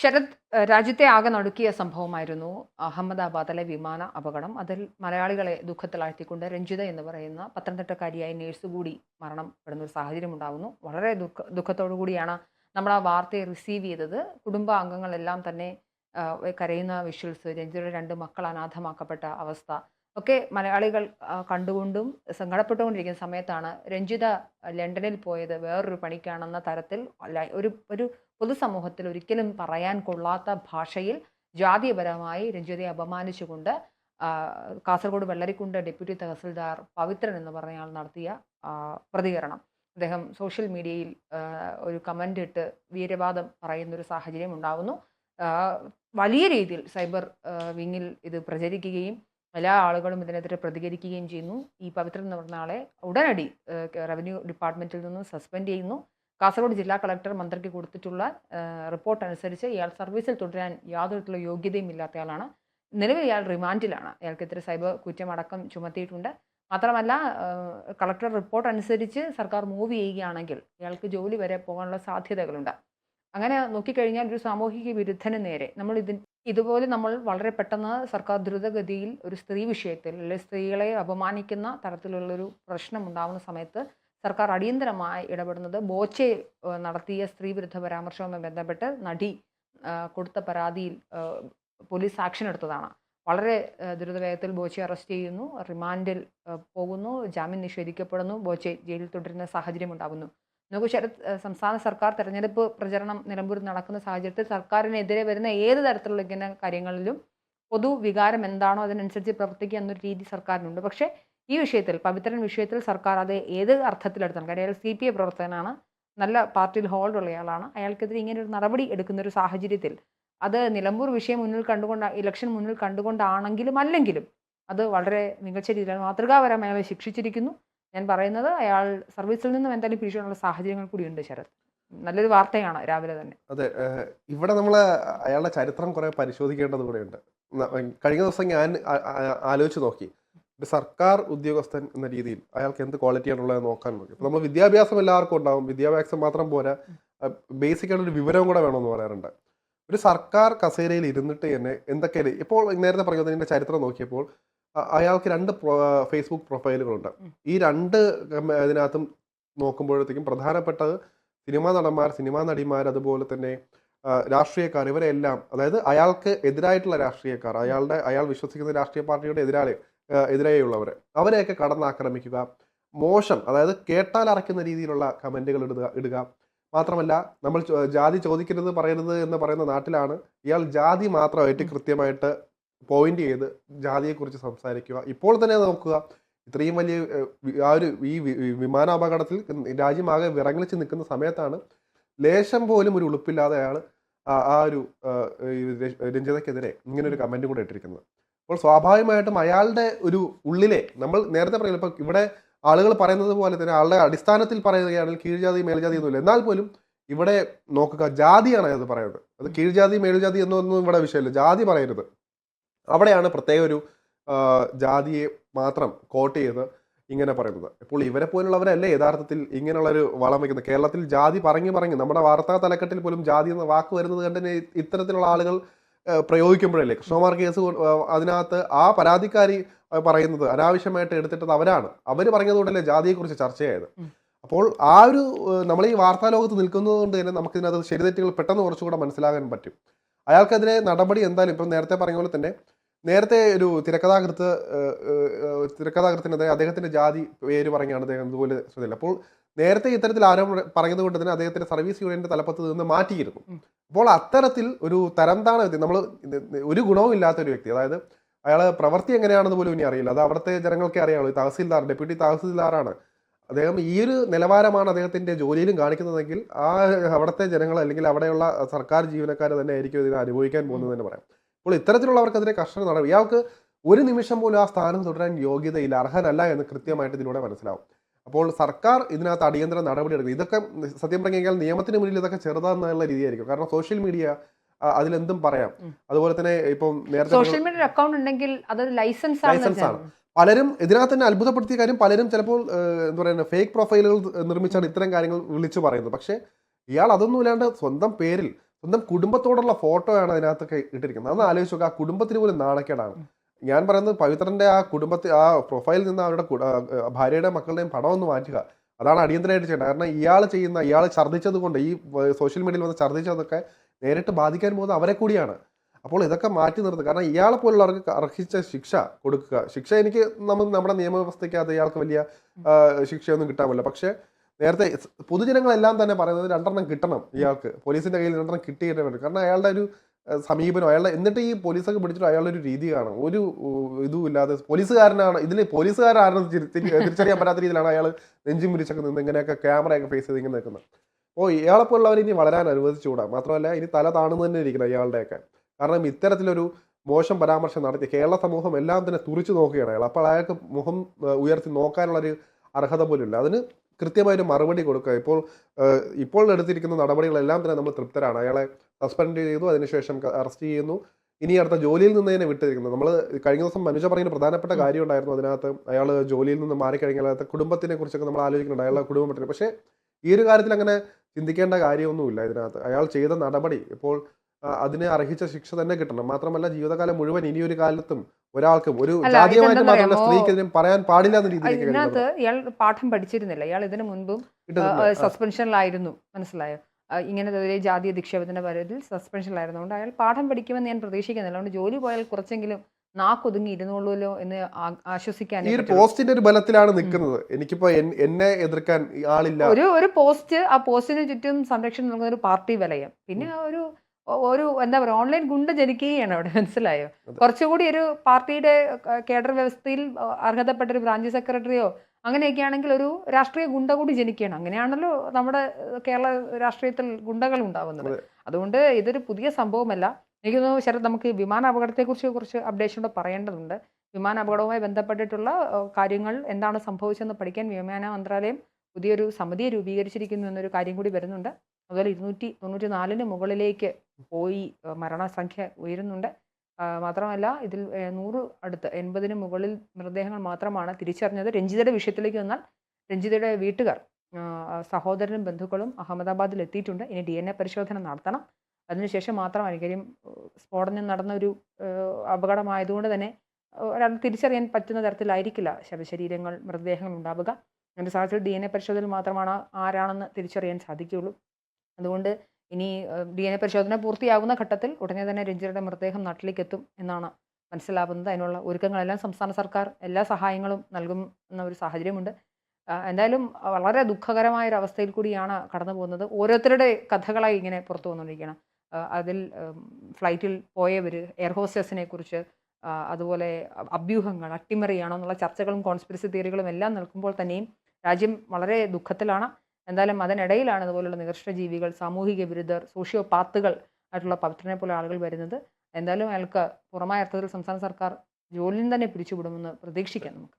ശരത് രാജ്യത്തെ ആകെ നടുക്കിയ സംഭവമായിരുന്നു അഹമ്മദാബാദിലെ വിമാന അപകടം. അതിൽ മലയാളികളെ ദുഃഖത്തിലാഴ്ത്തിക്കൊണ്ട് രഞ്ജിത എന്ന് പറയുന്ന പത്തനംതിട്ടക്കാരിയായ നേഴ്സ് കൂടി മരണപ്പെടുന്ന ഒരു സാഹചര്യം ഉണ്ടാകുന്നു വളരെ ദുഃഖ ദുഃഖത്തോടു കൂടിയാണ് നമ്മൾ ആ വാർത്തയെ റിസീവ് ചെയ്തത്. കുടുംബ അംഗങ്ങളെല്ലാം തന്നെ കരയുന്ന വിഷ്വൽസ് രഞ്ജിതയുടെ രണ്ട് മക്കൾ അനാഥമാക്കപ്പെട്ട അവസ്ഥ ഒക്കെ മലയാളികൾ കണ്ടുകൊണ്ടും സങ്കടപ്പെട്ടുകൊണ്ടിരിക്കുന്ന സമയത്താണ് രഞ്ജിത ലണ്ടനിൽ പോയത് വേറൊരു പണിക്കാണെന്ന തരത്തിൽ. ഒരു ഒരു പൊതുസമൂഹത്തിൽ ഒരിക്കലും പറയാൻ കൊള്ളാത്ത ഭാഷയിൽ ജാതീയപരമായി രഞ്ജിതയെ അപമാനിച്ചുകൊണ്ട് കാസർഗോഡ് വെള്ളരിക്കുണ്ട് ഡെപ്യൂട്ടി തഹസിൽദാർ പവിത്രൻ എന്ന് പറഞ്ഞയാൾ നടത്തിയ പ്രതികരണം. അദ്ദേഹം സോഷ്യൽ മീഡിയയിൽ ഒരു കമന്റ് ഇട്ട് വീരവാദം പറയുന്നൊരു സാഹചര്യം ഉണ്ടാകുന്നു വലിയ രീതിയിൽ സൈബർ വിങ്ങിൽ ഇത് പ്രചരിക്കുകയും എല്ലാ ആളുകളും ഇതിനെതിരെ പ്രതികരിക്കുകയും ചെയ്യുന്നു. ഈ പവിത്രൻ എന്ന് പറഞ്ഞ ആളെ ഉടനടി റവന്യൂ ഡിപ്പാർട്ട്മെന്റിൽ നിന്നും സസ്പെൻഡ് ചെയ്യുന്നു. കാസർഗോഡ് ജില്ലാ കളക്ടർ മന്ത്രിക്ക് കൊടുത്തിട്ടുള്ള റിപ്പോർട്ട് അനുസരിച്ച് ഇയാൾ സർവീസിൽ തുടരാൻ യാതൊരു യോഗ്യതയും ഇല്ലാത്തയാളാണ്. നിലവിൽ ഇയാൾ റിമാൻഡിലാണ്. ഇയാൾക്കെതിരെ സൈബർ കുറ്റമടക്കം ചുമത്തിയിട്ടുണ്ട്. മാത്രമല്ല കളക്ടർ റിപ്പോർട്ട് അനുസരിച്ച് സർക്കാർ മൂവ് ചെയ്യുകയാണെങ്കിൽ ഇയാൾക്ക് ജോലി വരെ പോകാനുള്ള സാധ്യതകളുണ്ട്. അങ്ങനെ നോക്കിക്കഴിഞ്ഞാൽ ഒരു സാമൂഹിക വിരുദ്ധന് നേരെ നമ്മൾ ഇതിന് ഇതുപോലെ നമ്മൾ വളരെ പെട്ടെന്ന് സർക്കാർ ദ്രുതഗതിയിൽ ഒരു സ്ത്രീ വിഷയത്തിൽ അല്ലെങ്കിൽ സ്ത്രീകളെ അപമാനിക്കുന്ന തരത്തിലുള്ളൊരു പ്രശ്നം ഉണ്ടാകുന്ന സമയത്ത് സർക്കാർ അടിയന്തരമായി ഇടപെടുന്നത് ബോച്ചെ നടത്തിയ സ്ത്രീ വിരുദ്ധ പരാമർശവുമായി ബന്ധപ്പെട്ട് നടി കൊടുത്ത പരാതിയിൽ പോലീസ് ആക്ഷൻ എടുത്തതാണ്. വളരെ ദുരിതവേഗത്തിൽ ബോച്ചെ അറസ്റ്റ് ചെയ്യുന്നു റിമാൻഡിൽ പോകുന്നു ജാമ്യം നിഷേധിക്കപ്പെടുന്നു ബോച്ചെ ജയിലിൽ തുടരുന്ന സാഹചര്യം ഉണ്ടാകുന്നു. ശരത് സംസ്ഥാന സർക്കാർ തെരഞ്ഞെടുപ്പ് പ്രചരണം നിലമ്പൂരിൽ നടക്കുന്ന സാഹചര്യത്തിൽ സർക്കാരിനെതിരെ വരുന്ന ഏത് തരത്തിലുള്ള ഇങ്ങനെ കാര്യങ്ങളിലും പൊതു വികാരം എന്താണോ അതിനനുസരിച്ച് പ്രവർത്തിക്കുക എന്നൊരു രീതി സർക്കാരിനുണ്ട്. പക്ഷേ ഈ വിഷയത്തിൽ പവിത്രൻ വിഷയത്തിൽ സർക്കാർ അത് ഏത് അർത്ഥത്തിലെടുത്തണം? കാര്യം അയാൾ സി പി ഐ പ്രവർത്തകനാണ് നല്ല പാർട്ടിയിൽ ഹോൾഡ് ഉള്ളയാളാണ്. അയാൾക്കെതിരെ ഇങ്ങനെ ഒരു നടപടി എടുക്കുന്ന ഒരു സാഹചര്യത്തിൽ അത് നിലമ്പൂർ വിഷയം മുന്നിൽ കണ്ടുകൊണ്ട് ഇലക്ഷൻ മുന്നിൽ കണ്ടുകൊണ്ടാണെങ്കിലും അല്ലെങ്കിലും അത് വളരെ മികച്ച രീതിയിൽ മാതൃകാപരമായി അയാളെ ശിക്ഷിച്ചിരിക്കുന്നു. ഞാൻ പറയുന്നത് അയാൾ സർവീസിൽ നിന്നും എന്തായാലും പിരിച്ചുള്ള സാഹചര്യങ്ങൾ കൂടിയുണ്ട് ശരത്. നല്ലൊരു വാർത്തയാണ് രാവിലെ തന്നെ. അതെ ഇവിടെ നമ്മൾ അയാളുടെ ചരിത്രം കുറെ പരിശോധിക്കേണ്ടത് കൂടെയുണ്ട് കഴിഞ്ഞ ദിവസം ഞാൻ ആലോചിച്ച് നോക്കി. ഒരു സർക്കാർ ഉദ്യോഗസ്ഥൻ എന്ന രീതിയിൽ അയാൾക്ക് എന്ത് ക്വാളിറ്റിയാണുള്ളത് നോക്കാൻ നോക്കി. അപ്പോൾ നമ്മൾ വിദ്യാഭ്യാസം എല്ലാവർക്കും ഉണ്ടാവും. വിദ്യാഭ്യാസം മാത്രം പോരാ. ബേസിക് ആയിട്ട് ഒരു വിവരം കൂടെ വേണമെന്ന് പറയാറുണ്ട്. ഒരു സർക്കാർ കസേരയിൽ ഇരുന്നിട്ട് തന്നെ എന്തൊക്കെയാണ് ഇപ്പോൾ നേരത്തെ പറഞ്ഞതിന്റെ ചരിത്രം നോക്കിയപ്പോൾ അയാൾക്ക് രണ്ട് ഫേസ്ബുക്ക് പ്രൊഫൈലുകളുണ്ട്. ഈ രണ്ട് അതിനകത്തും ഇതിനകത്തും നോക്കുമ്പോഴത്തേക്കും പ്രധാനപ്പെട്ടത് സിനിമാ നടന്മാർ സിനിമാ നടിമാർ അതുപോലെ തന്നെ രാഷ്ട്രീയക്കാർ ഇവരെല്ലാം അതായത് അയാൾക്ക് എതിരായിട്ടുള്ള രാഷ്ട്രീയക്കാർ അയാളുടെ അയാൾ വിശ്വസിക്കുന്ന രാഷ്ട്രീയ പാർട്ടിയുടെ എതിരാളി എതിരെയുള്ളവർ അവരെയൊക്കെ കടന്നാക്രമിക്കുക. മോശം അതായത് കേട്ടാൽ അറയ്ക്കുന്ന രീതിയിലുള്ള കമന്റുകൾ ഇടുക ഇടുക. മാത്രമല്ല നമ്മൾ ജാതി ചോദിക്കരുത് പറയരുത് എന്ന് പറയുന്ന നാട്ടിലാണ് ഇയാൾ ജാതി മാത്രമായിട്ട് കൃത്യമായിട്ട് പോയിന്റ് ചെയ്ത് ജാതിയെക്കുറിച്ച് സംസാരിക്കുക. ഇപ്പോൾ തന്നെ നോക്കുക. ഇത്രയും വലിയ ആ ഒരു ഈ വിമാനാപകടത്തിൽ രാജ്യമാകെ വിറങ്ങളിച്ച് നിൽക്കുന്ന സമയത്താണ് ലേശം പോലും ഒരു ഉളുപ്പില്ലാതെ അയാൾ ആ ഒരു രഞ്ജിതക്കെതിരെ ഇങ്ങനെ ഒരു കമന്റ് കൂടെ ഇട്ടിരിക്കുന്നത്. അപ്പോൾ സ്വാഭാവികമായിട്ടും അയാളുടെ ഒരു ഉള്ളിലെ നമ്മൾ നേരത്തെ പറയുന്നത് ഇപ്പോൾ ഇവിടെ ആളുകൾ പറയുന്നത് പോലെ തന്നെ ആളുടെ അടിസ്ഥാനത്തിൽ പറയുകയാണെങ്കിൽ കീഴ്ജാതി മേൽജാതി ഒന്നുമില്ല. എന്നാൽ പോലും ഇവിടെ നോക്കുക ജാതിയാണ് അത് പറയുന്നത്. അത് കീഴ്ജാതി മേൽജാതി എന്നൊന്നും ഇവിടെ വിഷയമില്ല. ജാതി പറയരുത്. അവിടെയാണ് പ്രത്യേക ഒരു ജാതിയെ മാത്രം കോട്ട് ചെയ്ത് ഇങ്ങനെ പറയുന്നത്. ഇപ്പോൾ ഇവരെ പോലുള്ളവരല്ലേ യഥാർത്ഥത്തിൽ ഇങ്ങനെയുള്ളൊരു വളം വയ്ക്കുന്നത്? കേരളത്തിൽ ജാതി പറഞ്ഞു പറഞ്ഞു നമ്മുടെ വാർത്താ തലക്കെട്ടിൽ പോലും ജാതി എന്ന വാക്ക് വരുന്നത് കണ്ട് ഇത്തരത്തിലുള്ള ആളുകൾ പ്രയോഗിക്കുമ്പോഴല്ലേ? കൃഷ്ണകുമാർ കേസ് അതിനകത്ത് ആ പരാതിക്കാരി പറയുന്നത് അനാവശ്യമായിട്ട് എടുത്തിട്ടത് അവരാണ്. അവർ പറഞ്ഞതുകൊണ്ടല്ലേ ജാതിയെക്കുറിച്ച് ചർച്ചയായത്. അപ്പോൾ ആ ഒരു നമ്മൾ ഈ വാർത്താ ലോകത്ത് നിൽക്കുന്നത് കൊണ്ട് തന്നെ നമുക്ക് ഇതിനകത്ത് ശരിതെറ്റുകൾ പെട്ടെന്ന് കുറച്ചുകൂടെ മനസ്സിലാകാൻ പറ്റും. അയാൾക്കെതിരെ നടപടി എന്തായാലും ഇപ്പം നേരത്തെ പറഞ്ഞ പോലെ തന്നെ നേരത്തെ ഒരു തിരക്കഥാകൃത്ത് തിരക്കഥാകൃത്തിനെതിരെ അദ്ദേഹത്തിന്റെ ജാതി പേര് പറഞ്ഞാണ് അദ്ദേഹം ഇതുപോലെ ശ്രദ്ധയില്ല. അപ്പോൾ നേരത്തെ ഇത്തരത്തിൽ ആരോപണം പറഞ്ഞത് കൊണ്ട് തന്നെ അദ്ദേഹത്തിന്റെ സർവീസ് യൂണിയന്റെ തലപ്പത്ത് നിന്ന് മാറ്റിയിരുന്നു. അപ്പോൾ അത്തരത്തിൽ ഒരു തരംതാണ വ്യക്തി. നമ്മൾ ഒരു ഗുണവും ഇല്ലാത്ത ഒരു വ്യക്തി. അതായത് അയാൾ പ്രവൃത്തി എങ്ങനെയാണെന്ന് പോലും ഇനി അറിയില്ല. അത് അവിടുത്തെ ജനങ്ങൾക്കേ അറിയാവുള്ളൂ തഹസീൽദാർ ഡെപ്യൂട്ടി തഹസീൽദാറാണ്. അദ്ദേഹം ഈ ഒരു നിലവാരമാണ് അദ്ദേഹത്തിന്റെ ജോലിയിലും കാണിക്കുന്നതെങ്കിൽ ആ അവിടുത്തെ ജനങ്ങൾ അല്ലെങ്കിൽ അവിടെയുള്ള സർക്കാർ ജീവനക്കാർ തന്നെ ആയിരിക്കും ഇതിനെ അനുഭവിക്കാൻ പോകുന്നത് തന്നെ പറയാം. അപ്പോൾ ഇത്തരത്തിലുള്ളവർക്കെതിരെ കർശന നടപടി. ഇയാൾക്ക് ഒരു നിമിഷം പോലും ആ സ്ഥാനം തുടരാൻ യോഗ്യതയില്ല. അർഹനല്ല എന്ന് കൃത്യമായിട്ട് ഇതിലൂടെ മനസ്സിലാവും. അപ്പോൾ സർക്കാർ ഇതിനകത്ത് അടിയന്തര നടപടി എടുക്കുന്നത് ഇതൊക്കെ സത്യം പറഞ്ഞു കഴിഞ്ഞാൽ നിയമത്തിന് മുന്നിൽ ഇതൊക്കെ ചെറുതാന്നുള്ള രീതിയായിരിക്കും. കാരണം സോഷ്യൽ മീഡിയ അതിലെന്തും പറയാം. അതുപോലെ തന്നെ ഇപ്പം നേരത്തെ സോഷ്യൽ മീഡിയ അക്കൗണ്ട് ഉണ്ടെങ്കിൽ അതൊരു ലൈസൻസ് License ആണ്. പലരും ഇതിനകത്ത് തന്നെ അത്ഭുതപ്പെടുത്തിയ കാര്യം പലരും ചിലപ്പോൾ എന്താ പറയുക ഫേക്ക് പ്രൊഫൈലുകൾ നിർമ്മിച്ചാണ് ഇത്തരം കാര്യങ്ങൾ വിളിച്ചു പറയുന്നത്. പക്ഷേ ഇയാൾ അതൊന്നും ഇല്ലാണ്ട് സ്വന്തം പേരിൽ സ്വന്തം കുടുംബത്തോടുള്ള ഫോട്ടോയാണ് അതിനകത്തൊക്കെ ഇട്ടിരിക്കുന്നത്. അതൊന്ന് ആലോചിച്ച് നോക്കുക ആ കുടുംബത്തിന് പോലും നാണക്കേടാണ്. ഞാൻ പറയുന്നത് പവിത്രന്റെ ആ കുടുംബത്തെ ആ പ്രൊഫൈലിൽ നിന്ന് അവരുടെ കു- ആ, ആ, ഭാര്യയുടെ മക്കളുടെയും പടം ഒന്ന് മാറ്റുക അതാണ് അടിയന്തരമായിട്ട് ചെയ്യേണ്ടത്. കാരണം ഇയാൾ ചെയ്യുന്ന ഇയാൾ ഛർദ്ദിച്ചത് കൊണ്ട് ഈ സോഷ്യൽ മീഡിയയിൽ വന്ന് ഛർദ്ദിച്ചതൊക്കെ നേരിട്ട് ബാധിക്കാൻ പോകുന്നത് അവരെ കൂടിയാണ്. അപ്പോൾ ഇതൊക്കെ മാറ്റി നിർത്തുക കാരണം ഇയാളെ പോലുള്ളവർക്ക് അർഹിച്ച ശിക്ഷ കൊടുക്കുക. ശിക്ഷ എനിക്ക് നമ്മൾ നമ്മുടെ നിയമവ്യവസ്ഥയ്ക്കകത്ത് ഇയാൾക്ക് വലിയ ശിക്ഷയൊന്നും കിട്ടാമല്ലോ. പക്ഷേ നേരത്തെ പൊതുജനങ്ങളെല്ലാം തന്നെ പറയുന്നത് രണ്ടെണ്ണം കിട്ടണം ഇയാൾക്ക്. പോലീസിന്റെ കയ്യിൽ രണ്ടെണ്ണം കിട്ടിയിട്ടേ വേണം കാരണം അയാളുടെ ഒരു സമീപനം അയാളുടെ എന്നിട്ട് ഈ പോലീസൊക്കെ പിടിച്ചിട്ട് അയാളുടെ ഒരു രീതി കാണും. ഒരു ഇതും ഇല്ലാതെ പോലീസുകാരനാണ് ഇതിൽ പോലീസുകാരാണെന്ന് തിരി- തിരി- തിരിച്ചറിയാൻ പറ്റാത്ത രീതിയിലാണ് അയാൾ നെഞ്ചും പിരിച്ചൊക്കെ നിന്ന് ഇങ്ങനെയൊക്കെ ക്യാമറയൊക്കെ ഫേസ് ചെയ്ത് ഇങ്ങനെ നിൽക്കുന്നത്. അപ്പോൾ ഇയാളെ പോലുള്ളവർ ഇനി വളരാൻ അനുവദിച്ചുകൂടാ. മാത്രമല്ല ഇനി തല താണു തന്നെ ഇരിക്കണം ഇയാളുടെയൊക്കെ. കാരണം ഇത്തരത്തിലൊരു മോശം പരാമർശം നടത്തി കേരള സമൂഹം എല്ലാം തന്നെ തുറിച്ചു നോക്കുകയാണ് അയാൾ അപ്പോൾ അയാൾക്ക് മുഖം ഉയർത്തി നോക്കാനുള്ളൊരു അർഹത പോലും ഇല്ല അതിന് കൃത്യമായൊരു മറുപടി കൊടുക്കുക. ഇപ്പോൾ ഇപ്പോൾ എടുത്തിരിക്കുന്ന നടപടികളെല്ലാം തന്നെ നമ്മൾ തൃപ്തരാണ്. അയാളെ സസ്പെൻഡ് ചെയ്തു അതിനുശേഷം അറസ്റ്റ് ചെയ്യുന്നു. ഇനി അടുത്ത ജോലിയിൽ നിന്ന് തന്നെ വിട്ടിരിക്കുന്നത്. നമ്മൾ കഴിഞ്ഞ ദിവസം മനുജ പറയുന്ന പ്രധാനപ്പെട്ട കാര്യം ഉണ്ടായിരുന്നു അതിനകത്ത്. അയാൾ ജോലിയിൽ നിന്ന് മാറിക്കഴിഞ്ഞാൽ അതിനകത്ത് കുടുംബത്തിനെ കുറിച്ചൊക്കെ നമ്മൾ ആലോചിക്കുന്നുണ്ട്. അയാളുടെ കുടുംബം പറ്റി പക്ഷേ ഈ ഒരു കാര്യത്തിൽ അങ്ങനെ ചിന്തിക്കേണ്ട കാര്യമൊന്നുമില്ല ഇതിനകത്ത്. അയാൾ ചെയ്ത നടപടി ഇപ്പോൾ അതിന് അർഹിച്ച ശിക്ഷ തന്നെ കിട്ടണം. മാത്രമല്ല ജീവിതകാലം മുഴുവൻ ഇനിയൊരു കാലത്തും ഒരാൾക്കും ഒരു ജാതീയമായിട്ട് മാത്രമല്ല? സ്ത്രീക്കെതിരെ പറയാൻ പാടില്ല എന്ന രീതിയിൽ ഇയാൾ പാഠം പഠിച്ചിരുന്നില്ല. ഇയാൾ ഇതിനു മുൻപും സസ്പെൻഷനിലായിരുന്നു. മനസ്സിലായോ? ആ, ഇങ്ങനെ ഒരു ജാതി നിക്ഷേപത്തിന്റെ പേരിൽ സസ്പെൻഷനിലായിരുന്നുകൊണ്ട് അയാൾ പാഠം പഠിക്കുമെന്ന് ഞാൻ പ്രതീക്ഷിക്കുന്നില്ല. അതുകൊണ്ട് ജോലി പോയാൽ കുറച്ചെങ്കിലും നാക്കൊതുങ്ങി ഇരുന്നുള്ളൂല്ലോ എന്ന് ആശ്വസിക്കാൻ ഈ ഒരു പോസ്റ്റിന്റെ ഒരു ബലത്തിലാണ് നിൽക്കുന്നത്. എനിക്കിപ്പോ എന്നെ എതിർക്കാൻ ആളില്ല. ഒരു ഒരു പോസ്റ്റ് ആ പോസ്റ്റിന് ചുറ്റും സംരക്ഷണം നൽകുന്ന ഒരു പാർട്ടി വലയം. പിന്നെ ഒരു ഒരു എന്താ പറയുക ഓൺലൈൻ ഗുണ്ട ജനിക്കുകയാണ് അവിടെ മനസ്സിലായോ? കുറച്ചുകൂടി ഒരു പാർട്ടിയുടെ കേഡർ വ്യവസ്ഥയിൽ അർഹതപ്പെട്ട ഒരു ബ്രാഞ്ച് സെക്രട്ടറിയോ അങ്ങനെയൊക്കെ ആണെങ്കിൽ ഒരു രാഷ്ട്രീയ ഗുണ്ട കൂടി ജനിക്കുകയാണ്. അങ്ങനെയാണല്ലോ നമ്മുടെ കേരള രാഷ്ട്രീയത്തിൽ ഗുണ്ടകൾ ഉണ്ടാവുന്നത്. അതുകൊണ്ട് ഇതൊരു പുതിയ സംഭവമല്ല. എനിക്ക് തോന്നുന്നു ശരത് നമുക്ക് വിമാന അപകടത്തെക്കുറിച്ച് കുറച്ച് അപ്ഡേഷൻ കൂടെ പറയേണ്ടതുണ്ട്. വിമാന അപകടവുമായി ബന്ധപ്പെട്ടിട്ടുള്ള കാര്യങ്ങൾ എന്താണ് സംഭവിച്ചതെന്ന് പഠിക്കാൻ വ്യോമയാന മന്ത്രാലയം പുതിയൊരു സമിതിയെ രൂപീകരിച്ചിരിക്കുന്നു എന്നൊരു കാര്യം കൂടി വരുന്നുണ്ട്. അതുപോലെ ഇരുന്നൂറ്റി തൊണ്ണൂറ്റി നാലിന് മുകളിലേക്ക് പോയി മരണസംഖ്യ ഉയരുന്നുണ്ട്. മാത്രമല്ല ഇതിൽ നൂറ് അടുത്ത് എൺപതിന് മുകളിൽ മൃതദേഹങ്ങൾ മാത്രമാണ് തിരിച്ചറിഞ്ഞത്. രഞ്ജിതയുടെ വിഷയത്തിലേക്ക് വന്നാൽ രഞ്ജിതയുടെ വീട്ടുകാർ സഹോദരനും ബന്ധുക്കളും അഹമ്മദാബാദിൽ എത്തിയിട്ടുണ്ട്. ഇനി ഡി എൻ എ പരിശോധന നടത്തണം. അതിനുശേഷം മാത്രമായിരിക്കും കാര്യം സ്ഫോടനം നടന്ന ഒരു അപകടമായതുകൊണ്ട് തന്നെ ഒരാൾ തിരിച്ചറിയാൻ പറ്റുന്ന തരത്തിലായിരിക്കില്ല ശവശരീരങ്ങൾ മൃതദേഹങ്ങൾ ഉണ്ടാവുക. അതിന്റെ സാഹചര്യത്തിൽ ഡി എൻ എ പരിശോധനയിൽ മാത്രമാണ് ആരാണെന്ന് തിരിച്ചറിയാൻ സാധിക്കുകയുള്ളൂ. അതുകൊണ്ട് ഇനി ഡി എൻ എ പരിശോധന പൂർത്തിയാകുന്ന ഘട്ടത്തിൽ ഉടനെ തന്നെ രഞ്ജിയുടെ മൃതദേഹം നാട്ടിലേക്ക് എത്തും എന്നാണ് മനസ്സിലാവുന്നത്. അതിനുള്ള ഒരുക്കങ്ങളെല്ലാം സംസ്ഥാന സർക്കാർ എല്ലാ സഹായങ്ങളും നൽകും എന്ന ഒരു സാഹചര്യമുണ്ട്. എന്തായാലും വളരെ ദുഃഖകരമായ ഒരു അവസ്ഥയിൽ കൂടിയാണ് കടന്നു പോകുന്നത്. ഓരോരുത്തരുടെ കഥകളായി ഇങ്ങനെ പുറത്തു വന്നുകൊണ്ടിരിക്കുകയാണ്. അതിൽ ഫ്ലൈറ്റിൽ പോയവർ എയർ ഹോസ്റ്റേഴ്സിനെ കുറിച്ച് അതുപോലെ അഭ്യൂഹങ്ങൾ അട്ടിമറിയാണോ എന്നുള്ള ചർച്ചകളും കോൺസ്പിറസി തിയറികളും എല്ലാം നിൽക്കുമ്പോൾ തന്നെയും രാജ്യം വളരെ ദുഃഖത്തിലാണ്. എന്തായാലും അതിനിടയിലാണ് ഇതുപോലുള്ള നികർഷ്ട ജീവികൾ സാമൂഹിക വിരുദ്ധർ സോഷ്യോ പാത്തുകൾ ആയിട്ടുള്ള പവിത്രനെ പോലെ ആളുകൾ വരുന്നത്. എന്തായാലും അയാൾക്ക് പുറമായ അർത്ഥത്തിൽ സംസ്ഥാന സർക്കാർ ജോലിയിൽ തന്നെ പിരിച്ചുവിടുമെന്ന് പ്രതീക്ഷിക്കാം നമുക്ക്.